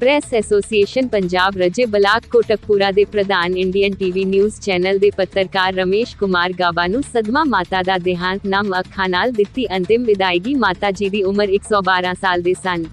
Press association Punjab ਰਜੇ block Kotkapura ਦੇ ਪ੍ਰਧਾਨ ਇੰਡੀਅਨ ਟੀਵੀ ਨਿਊਜ਼ ਚੈਨਲ ਦੇ ਪੱਤਰਕਾਰ ਰਮੇਸ਼ ਕੁਮਾਰ ਗਾਬਾ ਨੂੰ ਸਦਮਾ ਮਾਤਾ ਦਾ ਦੇਹਾਂਤ ਨਾਮ ਅੱਖਾਂ ਨਾਲ ਦਿੱਤੀ ਅੰਤਿਮ ਵਿਦਾਇਗੀ ਮਾਤਾ ਜੀ ਦੀ ਉਮਰ 112 ਸਾਲ ਦੇ ਸਨ।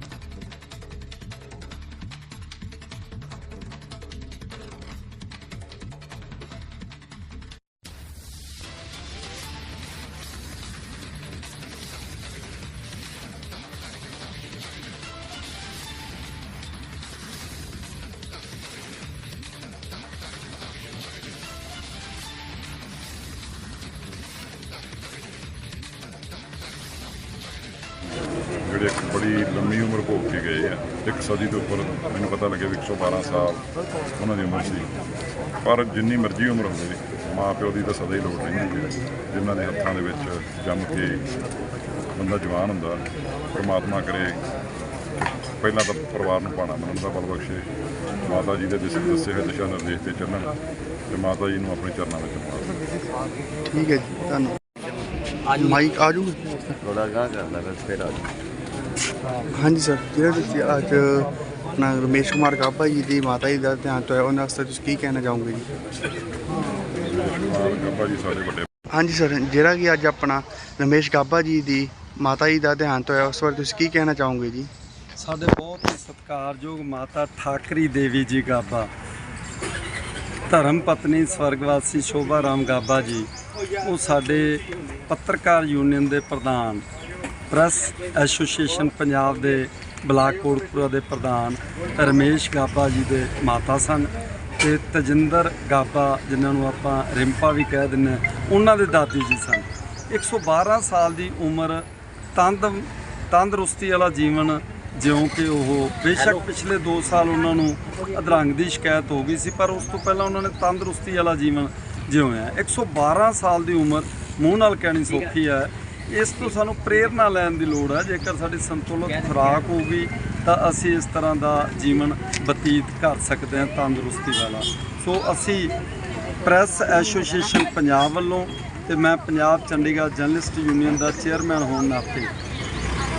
ਜਿਹੜੇ ਇੱਕ ਬੜੀ ਲੰਮੀ ਉਮਰ ਭੋਗ ਕੇ ਗਏ ਆ ਇੱਕ ਸਦੀ ਤੋਂ ਉੱਪਰ ਮੈਨੂੰ ਪਤਾ ਲੱਗਿਆ ਵੀ 112 ਸਾਲ ਉਹਨਾਂ ਦੀ ਉਮਰ ਸੀ। ਪਰ ਜਿੰਨੀ ਮਰਜ਼ੀ ਉਮਰ ਹੋਵੇ ਮਾਂ ਪਿਓ ਦੀ ਤਾਂ ਸਦਾ ਹੀ ਲੋੜ ਰਹਿੰਦੀ ਹੈ। ਜਿਨ੍ਹਾਂ ਦੇ ਹੱਥਾਂ ਦੇ ਵਿੱਚ ਜੰਮ ਕੇ ਬੰਦਾ ਜਵਾਨ ਹੁੰਦਾ ਪ੍ਰਮਾਤਮਾ ਕਰੇ ਪਹਿਲਾਂ ਤਾਂ ਪਰਿਵਾਰ ਨੂੰ ਪਾਣਾ ਮੰਨਣ ਦਾ ਬਲ ਬਖਸ਼ੇ ਮਾਤਾ ਜੀ ਦੇ ਦਿਸ਼ਾ ਦੱਸੇ ਹੋਏ ਦਿਸ਼ਾ ਨਿਰਦੇਸ਼ ਤੇ ਚੱਲਣ ਤੇ ਮਾਤਾ ਜੀ ਨੂੰ ਆਪਣੇ ਚਰਨਾਂ ਵਿੱਚ ਪਾ ਠੀਕ ਹੈ ਜੀ ਧੰਨਵਾਦ। ਮਾਈਕ ਆ ਜੂਗਾ ਥੋੜਾ ਗਾਹ ਕਰਦਾ ਫਿਰ ਆ। ਹਾਂਜੀ ਸਰ, ਜਿਹੜਾ ਤੁਸੀਂ ਅੱਜ ਆਪਣਾ ਰਮੇਸ਼ ਕੁਮਾਰ ਕਾਪਾ ਜੀ ਦੀ ਮਾਤਾ ਜੀ ਦਾ ਧਿਆਨ ਤੋਂ ਉਹਨਾਂ ਵਾਸਤੇ ਤੁਸੀਂ ਕੀ ਕਹਿਣਾ ਚਾਹੋਗੇ ਜੀ? ਗੱਬਾ ਜੀ ਸਾਡੇ ਵੱਡੇ ਹਾਂਜੀ ਸਰ, ਜਿਹੜਾ ਕਿ ਅੱਜ ਆਪਣਾ ਰਮੇਸ਼ ਗਾਬਾ ਜੀ ਦੀ ਮਾਤਾ ਜੀ ਦਾ ਦੇਹਾਂਤ ਹੋਇਆ ਉਸ ਬਾਰੇ ਤੁਸੀਂ ਕੀ ਕਹਿਣਾ ਚਾਹੋਗੇ ਜੀ? ਸਾਡੇ ਬਹੁਤ ਹੀ ਸਤਿਕਾਰਯੋਗ ਮਾਤਾ ਠਾਕਰੀ ਦੇਵੀ ਜੀ ਗਾਬਾ ਧਰਮ ਪਤਨੀ ਸਵਰਗਵਾਸੀ ਸ਼ੋਭਾ ਰਾਮ ਗਾਬਾ ਜੀ, ਉਹ ਸਾਡੇ ਪੱਤਰਕਾਰ ਯੂਨੀਅਨ ਦੇ ਪ੍ਰਧਾਨ ਪ੍ਰੈਸ ਐਸੋਸੀਏਸ਼ਨ ਪੰਜਾਬ ਦੇ ਬਲਾਕ ਕੋਟਪੁਰਾ ਦੇ ਪ੍ਰਧਾਨ ਰਮੇਸ਼ ਗਾਬਾ ਜੀ ਦੇ ਮਾਤਾ ਸਨ ਤੇ ਤਜਿੰਦਰ ਗਾਬਾ, ਜਿਨ੍ਹਾਂ ਨੂੰ ਆਪਾਂ ਰਿੰਪਾ ਵੀ ਕਹਿ ਦਿੰਦੇ ਹਾਂ, ਉਹਨਾਂ ਦੇ ਦਾਦੀ ਜੀ ਸਨ। 112 ਸਾਲ ਦੀ ਉਮਰ ਤੰਦ, ਤੰਦਰੁਸਤੀ ਵਾਲਾ ਜੀਵਨ, ਜਿਉਂ ਕਿ ਉਹ ਬੇਸ਼ੱਕ ਪਿਛਲੇ 2 ਸਾਲ ਉਹਨਾਂ ਨੂੰ ਅਧਰੰਗ ਦੀ ਸ਼ਿਕਾਇਤ ਹੋ ਗਈ ਸੀ, ਪਰ ਉਸ ਤੋਂ ਪਹਿਲਾਂ ਉਹਨਾਂ ਨੇ ਤੰਦਰੁਸਤੀ ਵਾਲਾ ਜੀਵਨ ਜਿਉਂ ਜਿਉਇਆ 112 ਸਾਲ ਦੀ ਉਮਰ ਮੂੰਹ ਨਾਲ ਕਹਿਣੀ ਸੌਖੀ ਹੈ ਇਸ ਤੋਂ ਸਾਨੂੰ ਪ੍ਰੇਰਣਾ ਲੈਣ ਦੀ ਲੋੜ ਹੈ ਜੇਕਰ ਸਾਡੀ ਸੰਤੁਲਿਤ ਖੁਰਾਕ ਹੋਊਗੀ, ਤਾਂ ਅਸੀਂ ਇਸ ਤਰ੍ਹਾਂ ਦਾ ਜੀਵਨ ਬਤੀਤ ਕਰ ਸਕਦੇ ਹਾਂ ਤੰਦਰੁਸਤੀ ਵਾਲਾ। ਸੋ ਅਸੀਂ ਪ੍ਰੈਸ ਐਸੋਸੀਏਸ਼ਨ ਪੰਜਾਬ ਵੱਲੋਂ ਤੇ ਮੈਂ ਪੰਜਾਬ ਚੰਡੀਗੜ੍ਹ ਜਰਨਲਿਸਟ ਯੂਨੀਅਨ ਦਾ ਚੇਅਰਮੈਨ ਹੋਣ ਨਾਤੇ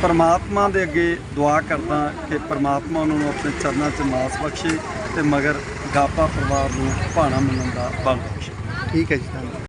ਪਰਮਾਤਮਾ ਦੇ ਅੱਗੇ ਦੁਆ ਕਰਦਾ ਕਿ ਪਰਮਾਤਮਾ ਉਹਨਾਂ ਨੂੰ ਆਪਣੇ ਚਰਨਾਂ 'ਚ ਮਾਸ ਬਖਸ਼ੇ ਤੇ ਮਗਰ ਗਾਪਾ ਪਰਿਵਾਰ ਨੂੰ ਭਾਣਾ ਮੰਨਣ ਦਾ ਬਲ ਬਖਸ਼ੇ। ਠੀਕ ਹੈ ਜੀ, ਧੰਨਵਾਦ।